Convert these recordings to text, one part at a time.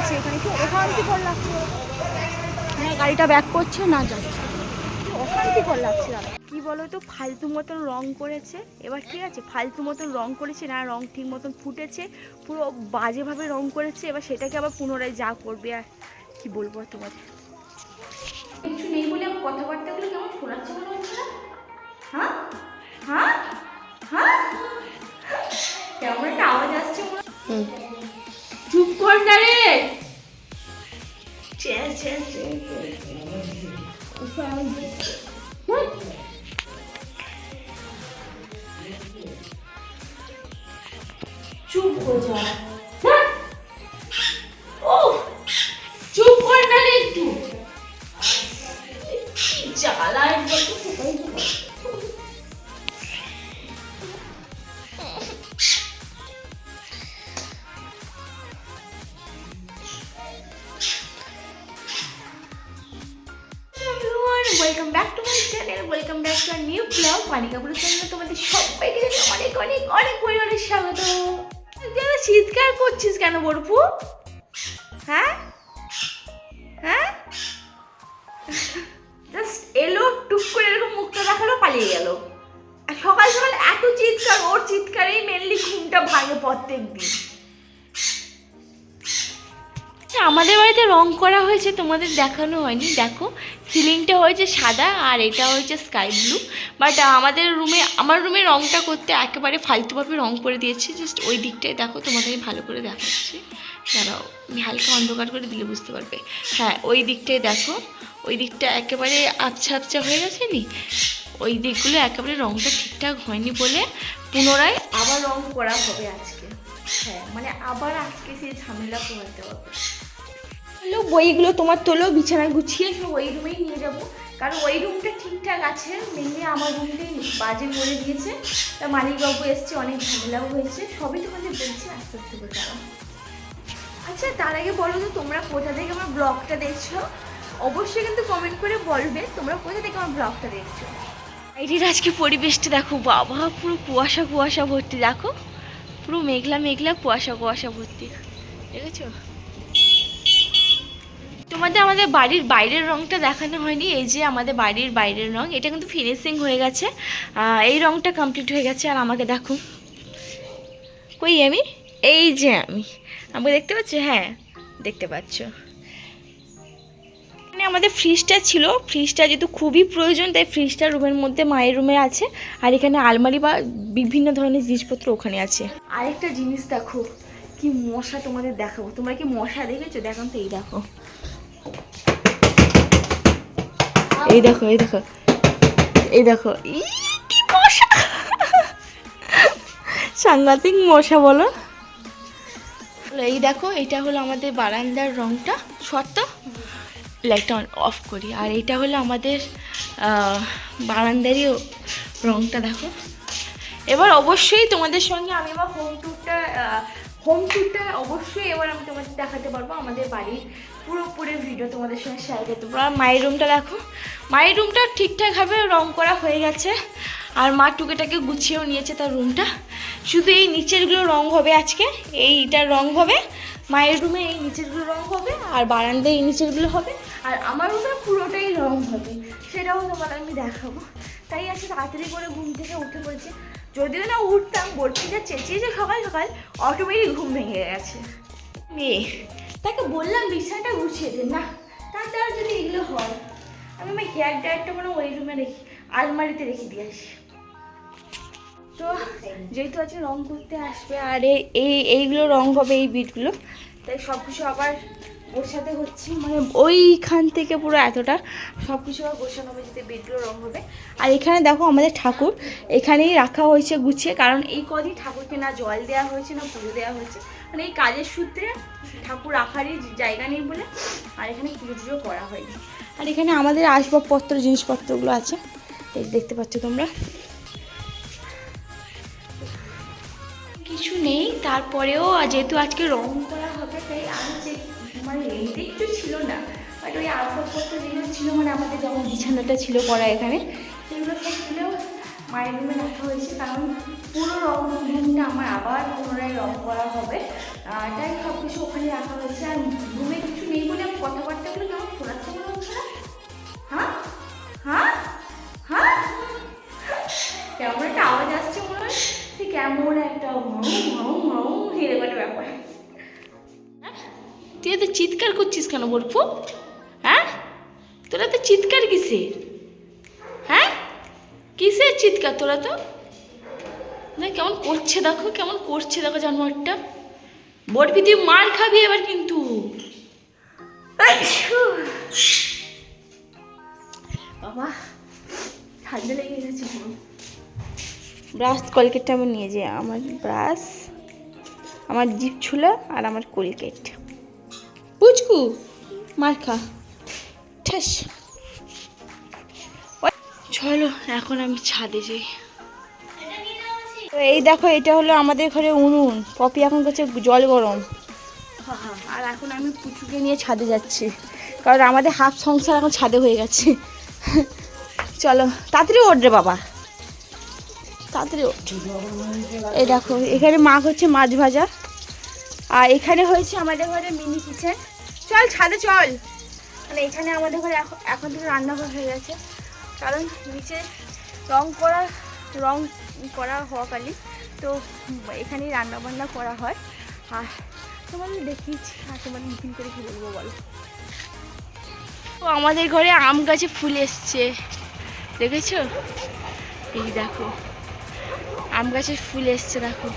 আছে এখানে। কি অশান্তিকর লাগছে? হ্যাঁ গাড়িটা ব্যাক করছে না যাচ্ছে। কি অশান্তিকর লাগছে দাদা? কি বলো তো ফালতু মতন রং করেছে। এবার ঠিক আছে? ফালতু মতন রং করেছে না রং ঠিক মতন ফুটেছে পুরো বাজেভাবে রং করেছে এবার সেটাকে আবার পুনরায় যা করবে আর কি বলব আর তোমাদের? কিছু নেই বলে কথাবার্তাগুলো কেমন শোনাচ্ছে মনে হচ্ছে না? হ্যাঁ? হ্যাঁ? হ্যাঁ? কেমন একটা আওয়াজ আসছে মনে চুপ কর না রে ছে, ছে, ছে, ছে। হুম। চুপ হয়ে যা channel, নিউ ব্লগ চ্যানেলে তোমাদের সবাইকে অনেক অনেক অনেক পরিমাণে স্বাগত। শীতকাল করছিস কেন বরফু? আমাদের বাড়িতে রং করা হয়েছে, তোমাদের দেখানো হয়নি। দেখো, সিলিংটা হয়েছে সাদা আর এটা হয়েছে স্কাই ব্লু বাট আমাদের রুমে আমার রুমে রংটা করতে একেবারে ফালতুভাবে রং করে দিয়েছে। জাস্ট ওই দিকটায় দেখো তোমাদের ভালো করে দেখাচ্ছি। দাঁড়াও, আমি হালকা অন্ধকার করে দিলে বুঝতে পারবে। হ্যাঁ ওই দিকটায় দেখো, ওই দিকটা একেবারে আবছা আবছা হয়ে গেছে নি? ওই দিকগুলো একেবারে রংটা ঠিকঠাক হয়নি বলে পুনরায় আবার রং করা হবে আজকে। হ্যাঁ মানে আবার আজকে সেই ঝামেলা পোহাতে হবে। হলো বইগুলো তোমার তোলো, বিছানা গুছিয়ে সব ওই রুমেই নিয়ে যাব। কারণ ওই রুমটা ঠিকঠাক আছে মেনলি আমার রুমটাই বাজে করে দিয়েছে। তা মালিকবাবু এসছে, অনেক ঝামেলাও হয়েছে, সবই তোমাদের বলছি, আস্তে আস্তে করে আচ্ছা তার আগে বলো তো, তোমরা কোথা থেকে আমার ব্লগটা দেখছ? অবশ্যই কিন্তু কমেন্ট করে বলবে, তোমরা কোথা থেকে আমার ব্লগটা দেখছ? এটির আজকে পরিবেশটা দেখো, বাবা, পুরো কুয়াশা কুয়াশা ভর্তি, দেখো। পুরো মেঘলা মেঘলা কুয়াশা কুয়াশা ভর্তি, দেখেছ? তোমাদের আমাদের বাড়ির বাইরের রংটা দেখানো হয়নি, এই যে আমাদের বাড়ির বাইরের রং, এটা কিন্তু ফিনিশিং হয়ে গেছে। এই রংটা কমপ্লিট হয়ে গেছে, আর আমাকে দেখো। কই আমি? এই যে আমি। আমাকে দেখতে পাচ্ছ? হ্যাঁ দেখতে পাচ্ছ। আমাদের ফ্রিজটা ছিল। ফ্রিজটা যেহেতু খুবই প্রয়োজন, তাই ফ্রিজটা রুমের মধ্যে মায়ের রুমে আছে। আর এখানে আলমারি বা বিভিন্ন ধরনের জিনিসপত্র ওখানে আছে। আরেকটা জিনিস দেখো, কি মশা তোমাদের দেখাবো। তোমরা কি মশা দেখেছ? দেখান তো, এই দেখো। এই দেখো এই দেখো। এই দেখো। মশা। সাংঘাতিক মশা, বলো। এই দেখো এটা হলো আমাদের বারান্দার রংটা। শর্ত লাইটটা অফ করি। আর এটা হলো আমাদের বারান্দারই রংটা, দেখো। এবার অবশ্যই তোমাদের সঙ্গে আমি এবার হোম ট্যুরটা হোম ট্যুরটা অবশ্যই এবার আমি তোমাদের দেখাতে পারব। আমাদের বাড়ির পুরোপুরি ভিডিও তোমাদের সঙ্গে শেয়ার করতে পারব আর মায়ের রুমটা দেখো, মায়ের রুমটা ঠিকঠাকভাবে রং করা হয়ে গেছে। আর মা টুকেটাকে গুছিয়েও নিয়েছে তার রুমটা শুধু এই নিচেরগুলো রং হবে আজকে, এইটার রং হবে, মায়ের রুমে এই নিচেরগুলো রং হবে, আর বারান্দায় এই নিচেরগুলো হবে, আর আমার রুমে পুরোটাই রং হবে। সেটাও তোমার আমি দেখাবো। তাই আজকে তাড়াতাড়ি করে ঘুম থেকে উঠে পড়েছে। যদিও না উঠতাম বলছিটা চেঁচিয়েছে সকাল সকাল, অটোমেটিক ঘুম ভেঙে গেছে। মেয়ে তাকে বললাম বিছানাটা গুছিয়ে দে, না। তার দ্বারা যদি এগুলো হয়, আমি আমার হেয়ার ড্রায়ারটা মানে ওই রুমে রেখে, আলমারিতে রেখে দিয়ে আসি। তো যেহেতু আছে রং করতে আসবে, আর এই এই- এইগুলো রং হবে এই বিটগুলো তাই সব কিছু আবার গোছাতে হচ্ছে। মানে ওইখান থেকে পুরো এতটা সব কিছু আবার গোছানো হবে, যাতে বিটগুলো রং হবে। আর এখানে দেখো আমাদের ঠাকুর, এখানেই রাখা হয়েছে গুছিয়ে, কারণ এই কদিন ঠাকুরকে না জল দেওয়া হয়েছে, না পুজো দেওয়া হয়েছে। মানে এই কাজের সূত্রে ঠাকুর রাখারই জায়গা নেই বলে আর এখানে পুজো টুজো করা হয়নি। আর এখানে আমাদের আসবাবপত্র, জিনিসপত্রগুলো আছে। এই দেখতে পাচ্ছ তোমরা। কিছু নেই, তারপরেও যেহেতু আজকে রং করা হবে, তাই আমি যে মানে কিছু ছিল না বাট ওই আসবাবপত্র যেগুলো ছিল মানে আমাদের যেমন বিছানাটা ছিল করা এখানে, সেগুলো সব মায়ের রুমে রাখা হয়েছে, কারণ পুরো রুমটা আমার আবার পুনরায় রং করা হবে। তাই সব কিছু ওখানে রাখা হয়েছে। আর রুমে কিছু নেই বলে আমি কথাবার্তাগুলো কেমন শোনাচ্ছে মনে হচ্ছে না? হ্যাঁ? হ্যাঁ? হ্যাঁ? কেমন একটা আওয়াজ আসছে মনে হয়? সে কেমন একটা এরকম একটা ব্যাপার। তুই এত চিৎকার করছিস কেন বরফু? হ্যাঁ? তোরা তো চিৎকার কিসের? হ্যাঁ? কিসের চিৎকার তোরা তো? কেমন করছে দেখো কেমন করছে দেখো জানোয়ারটা। বরফি তুই মার খাবি এবার কিন্তু। বাবা ঠান্ডা লেগে গেছে ব্রাশ কলকেটটা আমি নিয়ে যাই। আমার ব্রাশ আমার জিপ ছুলা আর আমার কলকেট। পুচকু মার খা। ঠাস। চলো এখন আমি ছাদে যাই। তো এই দেখো এটা হলো আমাদের ঘরে উনুন। পপি এখন করছে জল গরম। আর এখন আমি পুচুকে নিয়ে ছাদে যাচ্ছি। কারণ আমাদের হাফ সংসার এখন ছাদে হয়ে গেছে। চলো তাড়াতাড়ি ওঠ রে বাবা। তাড়াতাড়ি ওঠ। এই দেখো এখানে মাছ হচ্ছে মাছ ভাজা। আর এখানে হয়েছে আমাদের ঘরে মিনি কিচেন চল ছাদে চল। মানে এখানে আমাদের ঘরে এখন এখন থেকে রান্নাঘর হয়ে গেছে। কারণ নিচে রং করা রং করা হওয়াকালীন। তো এখানেই রান্না বান্না করা হয়। আর তোমাদের দেখিয়েছি, আর তোমাদের নতুন করে কী বলব বলো। তো আমাদের ঘরে আম গাছে ফুল এসছে। দেখেছ? এই দেখো। আম গাছের ফুল এসছে, দেখো।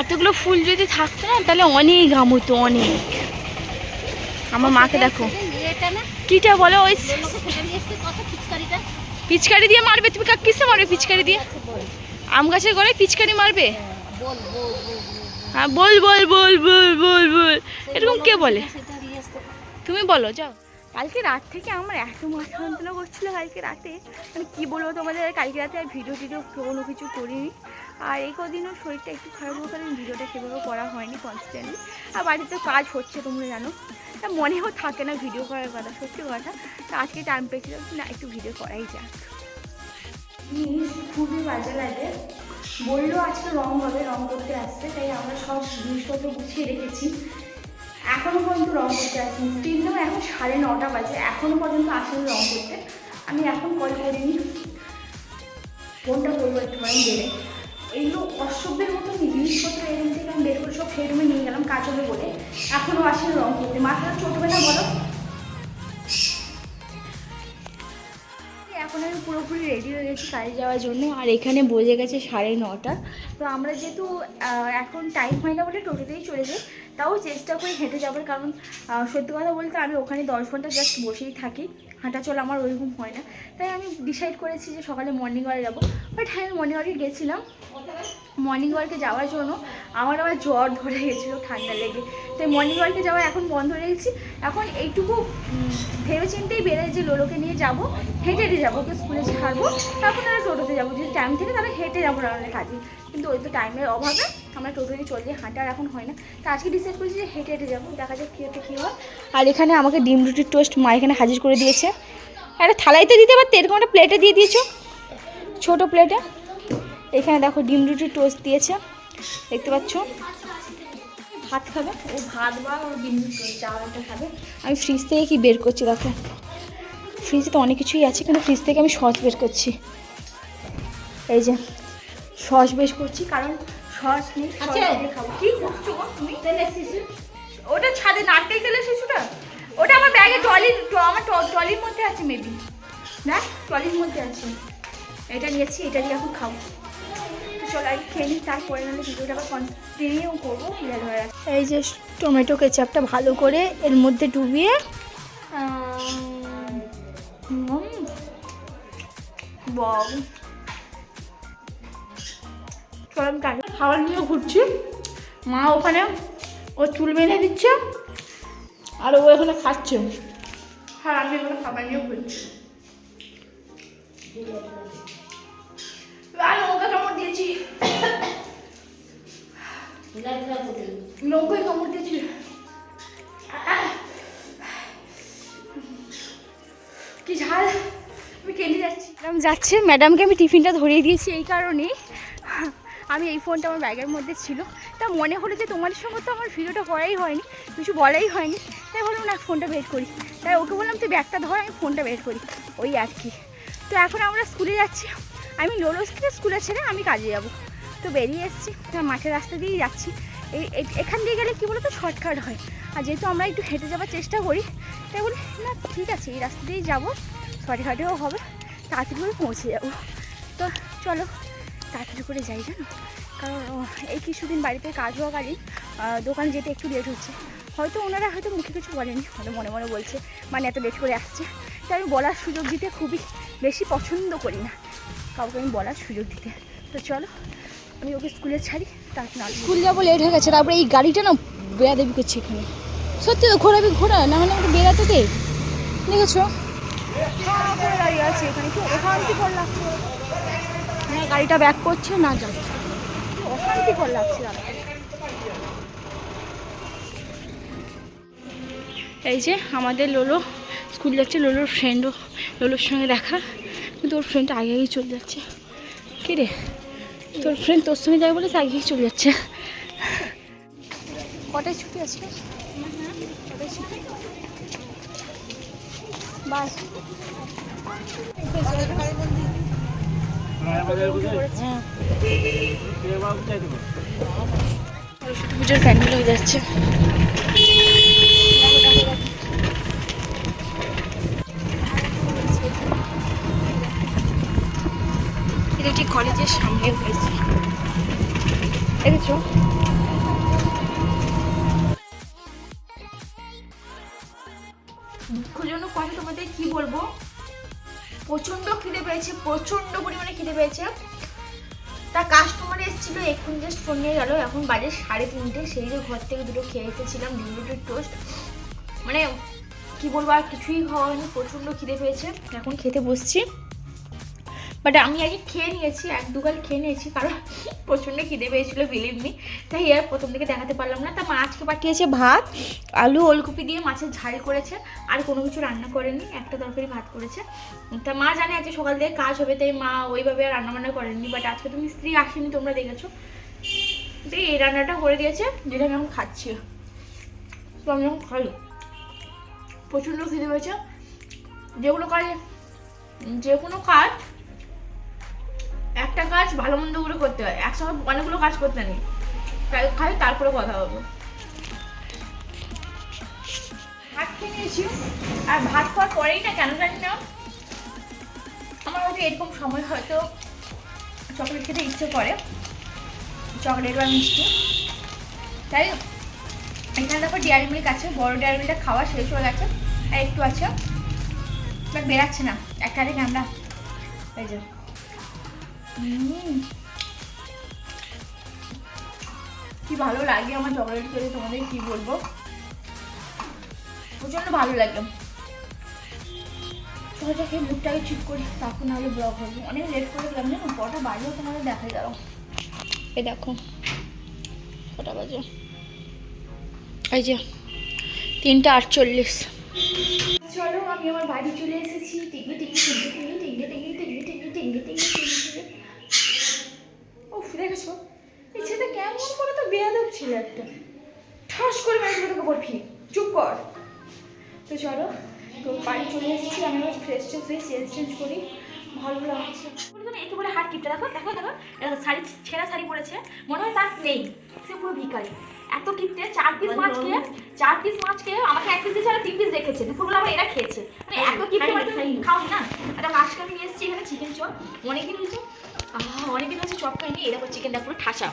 এতগুলো ফুল যদি থাকতো না, তাহলে অনেক আম হতো অনেক। আমার মাকে দেখো। ইয়েটা না? কিটা বলো? ওই পিচকারি দিয়ে মারবে? তুমি কাক কিসে মারবে পিচকারি দিয়ে? আম গাছের গোড়ায় পিচকারি মারবে? বল বল বল হ্যাঁ বল বল বল বল বল বল। এরকম কে বলে তুমি বলো যাও। কালকে রাত থেকে আমার এত মাথা যন্ত্রণা করছিল কালকে রাতে। আমি কী বলব তোমাদের কালকে রাতে আর ভিডিও টিডিও কোনো কিছু করিনি। আর এই কদিনও শরীরটা একটু খারাপ হওয়ার কারণে ভিডিওটা সেভাবে করা হয়নি কনস্ট্যান্টলি আর বাড়িতে কাজ হচ্ছে তোমরা জানো। তা মনেও থাকে না ভিডিও করার কথা, সত্যি কথা। তা আজকে টাইম পেয়েছিলাম না একটু ভিডিও করাই যাক। খুবই বাজে লাগে। বলল আজকে রং হবে, রং করতে আসতে তাই আমরা সব জিনিসপত্র গুছিয়ে রেখেছি। এখনও পর্যন্ত রং করতে আসেনি। স্টিল এখন সাড়ে নটা বাজে। এখনও পর্যন্ত আসেনি রং করতে। আমি এখন কল করিনি ফোনটা করব একটুখানি বেড়ে এইগুলো অসভ্যের মতো জিনিসপত্র এরকম থেকে আমি বের করে সব সেই রুমে নিয়ে গেলাম কাজ হবে বলে। এখনও আসেনি রং করতে। মাথাটা না বলো? এখন আমি পুরোপুরি রেডি হয়ে গেছি কাজে যাওয়ার জন্য। আর এখানে বোঝে গেছে সাড়ে নটা। তো আমরা যেহেতু এখন টাইম হয় না বলে টোটোতেই চলে যাই, তাও চেষ্টা করি হেঁটে যাবার। কারণ সত্যি কথা বলতে আমি ওখানে দশ ঘণ্টা জাস্ট বসেই থাকি। হাঁটা চলা আমার ওইরকম হয় না। তাই আমি ডিসাইড করেছি যে সকালে মর্নিং ওয়াকে যাব। বাট হ্যাঁ মর্নিং ওয়াকে গেছিলাম। মর্নিং ওয়াকে যাওয়ার জন্য আমার আবার জ্বর ধরে গেছিল ঠান্ডা লেগে। তাই মর্নিং ওয়াকে যাওয়া এখন বন্ধ রেখেছি এখন এইটুকু উম, ভেবেচিন্তেই বেড়ে যে লোলোকে নিয়ে যাব হেঁটে হেঁটে যাব ওকে স্কুলে ছাড়বো তারপর তারা টোটোতে যাব। যদি টাইম থেকে তাহলে হেঁটে যাব রান্নার কাজে কিন্তু ওই তো টাইমের অভাবে আমরা টোটোতে চলে যাই হাঁটা আর এখন হয় না। তা আজকে ডিসাইড করেছি যে হেঁটে হেঁটে যাব দেখা যাক কী হতে কী হয়। আর এখানে আমাকে ডিম রুটির টোস্ট মা এখানে হাজির করে দিয়েছে। একটা থালাইতে দিতে পারতে এরকম একটা প্লেটে দিয়ে দিয়েছ ছোটো প্লেটে এখানে দেখো ডিম রুটির টোস্ট দিয়েছে। দেখতে পাচ্ছ? ভাত খাবে? ও ভাত বা ও ডিম রুটি চাওয়ার খাবে। আমি ফ্রিজ থেকে কি বের করছি দেখো? ফ্রিজে তো অনেক কিছুই আছে কিন্তু ফ্রিজ থেকে আমি সস বের করছি। এই যে সস বের করছি কারণ সস নেই আছে? খাব। কি করছ তুমি? ওটা ছাদে নারকেল তেলের শিশুটা? ওটা আমার ব্যাগে ট্রলি আমার ট্রলির মধ্যে আছে মেবি না ট্রলির মধ্যে আছে। এটা নিয়েছি এটা দিয়ে এখন খাব। চলো আগে খেয়ে নিই তারপরে নাহলে ভিডিওটা আবার কন্টিনিউ করব হয়ে এই যে টমেটো কেচাপটা ভালো করে এর মধ্যে ডুবিয়ে বাউ চলো আমি কাকে খাবার নিয়ে ঘুরছি। মা ওখানে ও চুল বেঁধে দিচ্ছে আর ও এখানে খাচ্ছে। হ্যাঁ আমি এখানে খাবার নিয়ে ঘুরছি। কি ঝাল আমি যাচ্ছি যাচ্ছে। ম্যাডামকে আমি টিফিনটা ধরিয়ে দিয়েছি এই কারণেই আমি এই ফোনটা আমার ব্যাগের মধ্যে ছিল। তা মনে হলো যে তোমাদের সঙ্গে তো আমার ভিডিওটা করাই হয়নি, কিছু বলাই হয়নি। তাই বললাম না, ফোনটা বের করি। তাই ওকে বললাম, তুই ব্যাগটা ধর, আমি ফোনটা বের করি। ওই আর কি। তো এখন আমরা স্কুলে যাচ্ছি। আমি লোলসকে স্কুলে ছেড়ে আমি কাজে যাব। তো বেরিয়ে এসেছি মাঠের রাস্তা দিয়েই যাচ্ছি। এই এখান দিয়ে গেলে কী বলতো? শর্টকাট হয়। আর যেহেতু আমরা একটু হেঁটে যাওয়ার চেষ্টা করি, তাই বলি, না, ঠিক আছে, এই রাস্তা দিয়েই যাব, শর্টকাটেও হবে, তাড়াতাড়ি করে পৌঁছে যাব। তো চলো, তাড়াতাড়ি করে যাই, জানো? কারণ এই কিছুদিন বাড়িতে কাজ হওয়া কাজে দোকান যেতে একটু লেট হচ্ছে। হয়তো ওনারা হয়তো মুখে কিছু বলেনি, হয়তো মনে মনে বলছে মানে এত লেট করে আসছে। তাই আমি বলার সুযোগ দিতে খুবই বেশি পছন্দ করি না, কাউকে আমি বলার সুযোগ দিতে। তো চলো আমি ওকে স্কুলে ছাড়ি তারপর স্কুল যাব লেট হয়ে গেছে তারপরে এই গাড়িটা না বেড়া বেয়াদেবি করছে এখানে। সত্যি তো ঘোরাবি ঘোরা না মানে আমাকে বেরাতে দে। দেখেছ? হ্যাঁ করে আছে এখানে। কি অশান্তিকর লাগছে? না গাড়িটা ব্যাক করছে না যাচ্ছে। অশান্তিকর লাগছে এই যে আমাদের লোলো স্কুল যাচ্ছে লোলোর ফ্রেন্ডও লোলোর সঙ্গে দেখা। কিন্তু ওর ফ্রেন্ডটা আগে আগেই চলে যাচ্ছে। কে রে? তোর ফ্রেন্ড তোর সঙ্গে যাবে বলে আগেই চলে যাচ্ছে। কটায় ছুটি আছে বাস। সরস্বতী পুজোর প্যান্ডেল হয়ে যাচ্ছে। কলেজের সামনে হয়েছে দেখেছ? দুঃখজনক কথা তোমাদের কি বলব? প্রচণ্ড খিদে পেয়েছে প্রচণ্ড পরিমাণে খিদে পেয়েছে। তা কাস্টমার এসেছিল এক্ষুনি জাস্ট ফোন নিয়ে গেল। এখন বাজে সাড়ে তিনটে সেই যে ঘর থেকে দুটো খেয়ে এসেছিলাম ডিম রুটির টোস্ট মানে কি বলব আর কিছুই খাওয়া হয়নি প্রচণ্ড খিদে পেয়েছে। এখন খেতে বসছি। বাট আমি আগে খেয়ে নিয়েছি, এক দুগাল খেয়ে নিয়েছি, কারণ প্রচণ্ড খিদে পেয়েছিলো বিলিভ মি তাই আর প্রথম দিকে দেখাতে পারলাম না। তা মা আজকে পাঠিয়েছে ভাত, আলু, ওলকপি দিয়ে মাছের ঝাল করেছে, আর কোনো কিছু রান্না করেনি, একটা তরকারি ভাত করেছে। তা মা জানে আজকে সকাল থেকে কাজ হবে, তাই মা ওইভাবে আর রান্না বান্না করেননি। বাট আজকে তুমি স্ত্রী আসেনি, তোমরা দেখেছ। তো এই রান্নাটা করে দিয়েছে, যেটা আমি এখন খাচ্ছি। তো আমি এখন খাই। প্রচণ্ড খিদে পেয়েছে। যেগুলো কাজ, যে কোনো কাজ একটা কাজ ভালো মন্দ করে করতে হয়। একসঙ্গে অনেকগুলো কাজ করতে নেই। খাই তারপরে কথা বলব ভাত খেয়ে নিয়েছি। আর ভাত খাওয়ার পরেই না কেন জানি না, আমার হয়তো এরকম সময় হয়তো চকলেট খেতে ইচ্ছে করে। চকলেট বা মিষ্টি। তাই এখানে দেখো ডেয়ারি মিল্ক আছে, বড় ডেয়ারি মিল্কটা খাওয়া শেষ হয়ে গেছে। আর একটু আছে। বাট বেরাচ্ছে না। একটা দিকে আমরা এই যে। কি ভালো লাগে আমার চকলেট খেতে তোমাদের কি বলব প্রচণ্ড ভালো লাগে সহজে খেয়ে মুখটাকে ঠিক তারপর নাহলে ব্লগ হবে অনেক লেট করে গেলাম জানো কটা বাজেও তোমাদের এই দেখো কটা বাজে এই যে তিনটা আটচল্লিশ চলো আমি আমার বাড়ি চলে এসেছি টিঙ্গি টিঙ্গি টিঙ্গি টিঙ্গি টিঙ্গি টিঙ্গি টিঙ্গি টিঙ্গি টিঙ্গি টিঙ্গি টিঙ্গি দেখেছ? এই ছেলেটা কেমন করে তো বেয়াদব ছিল একটা। ঠাস করে মেরে তোকে বলবি চুপ কর। তো চলো তো বাড়ি চলে এসেছি আমি এবার ফ্রেশ ট্রেশ হয়ে চেঞ্জ চেঞ্জ করি। ভালো লাগছে। একে বলে হাত কিপটা দেখো দেখো দেখো শাড়ি ছেঁড়া শাড়ি পরেছে মনে হয় তার নেই। সে পুরো ভিখারি। এত কিপটে চার পিস মাছ খেয়ে চার পিস মাছ খেয়ে আমাকে এক পিস দিয়েছে আর তিন পিস রেখেছে। দুপুরবেলা আবার এরা খেয়েছে। মানে এত কিপটে মানে খাওনি না? একটা মাছকে আমি নিয়ে এসেছি এখানে চিকেন চপ অনেকদিন হয়েছে অনেকদিন হয়েছে চপ খাইনি, এই দেখো চিকেনটা পুরো ঠাসা।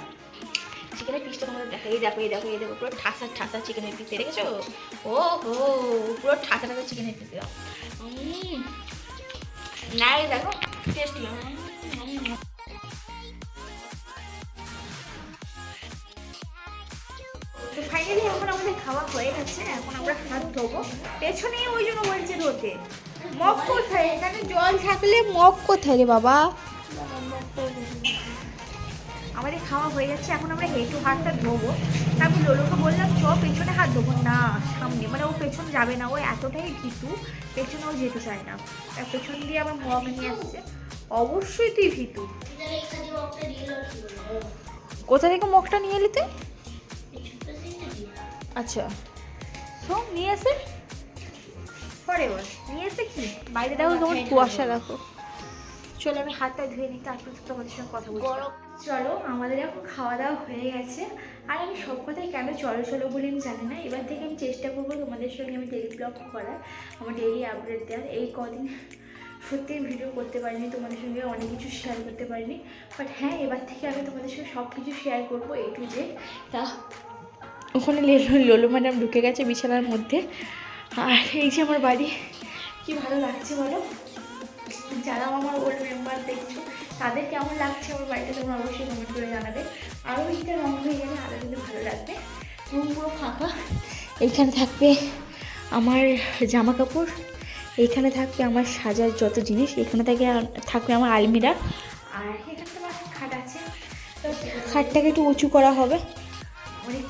চিকেনের পিসটা তোমাদের দেখো এই দেখো এই দেখো এই দেখো, পুরো ঠাসা ঠাসা চিকেনের পিস দেখেছ? ও হো পুরো ঠাসা ঠাসা চিকেনের পিস দাও না দেখো টেস্টি তো ফাইনালি এখন আমাদের খাওয়া হয়ে গেছে, এখন আমরা হাত ধোবো। পেছনে ওই জন্য বলছে ধোতে মগ কোথায়? এখানে জল থাকলে মগ কোথায় রে বাবা? আমাদের খাওয়া হয়ে যাচ্ছে এখন আমরা হেঁটু হাতটা ধোবো। তারপর লোলোকে বললাম চ পেছনে হাত ধোবো। না সামনে। মানে ও পেছন যাবে না ও এতটাই ভীতু পেছনে ও যেতে চায় না। আর পেছন দিয়ে আবার মগ নিয়ে আসছে। অবশ্যই তুই ভীতু। কোথা থেকে মগটা নিয়ে এলি তুই? আচ্ছা। শোন নিয়ে এসে পরে নিয়ে এসে কি? বাইরে দেখো তোমার কুয়াশা দেখো। চলো আমি হাতটা ধুয়ে নিই তারপর তো তোমাদের সঙ্গে কথা বলছি। চলো আমাদের এখন খাওয়া দাওয়া হয়ে গেছে। আর আমি সব কথাই কেন চলো চলো বলে আমি জানি না। এবার থেকে আমি চেষ্টা করব তোমাদের সঙ্গে আমি ডেলি ব্লগ করার আমার ডেলি আপডেট দেওয়ার। এই কদিন সত্যিই ভিডিও করতে পারিনি তোমাদের সঙ্গে অনেক কিছু শেয়ার করতে পারিনি। বাট হ্যাঁ এবার থেকে আমি তোমাদের সঙ্গে সব কিছু শেয়ার করব এ টু জেড তা ওখানে লেলো লোলো ম্যাডাম ঢুকে গেছে বিছানার মধ্যে। আর এই যে আমার বাড়ি কি ভালো লাগছে বলো? যারা আমার ওল্ড মেম্বার দেখছ, তাদের কেমন লাগছে আমার বাড়িতে তোমরা অবশ্যই কমেন্ট করে জানাবে। আরও এইটা রঙ হয়ে গেলে আরও কিন্তু ভালো লাগবে। রুম পুরো ফাঁকা। এইখানে থাকবে আমার জামা কাপড় এইখানে থাকবে আমার সাজার যত জিনিস, এখানে থাকে থাকবে আমার আলমিরা। আর এখানে তো আমার খাট আছে। তো খাটটাকে একটু উঁচু করা হবে। অনেক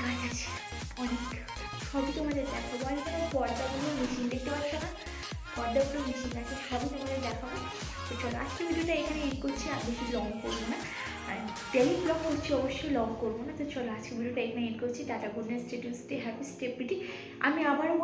চলো আজকে ভিডিওটা এখানে এড করছি, আর বেশি লং করব না। আর ডেলি ব্লগ করছি, অবশ্যই লং করব না। তো চলো, আজকে ভিডিওটা এখানে এড করছি। Tata good night stay stay happy stay PT আমি আবারও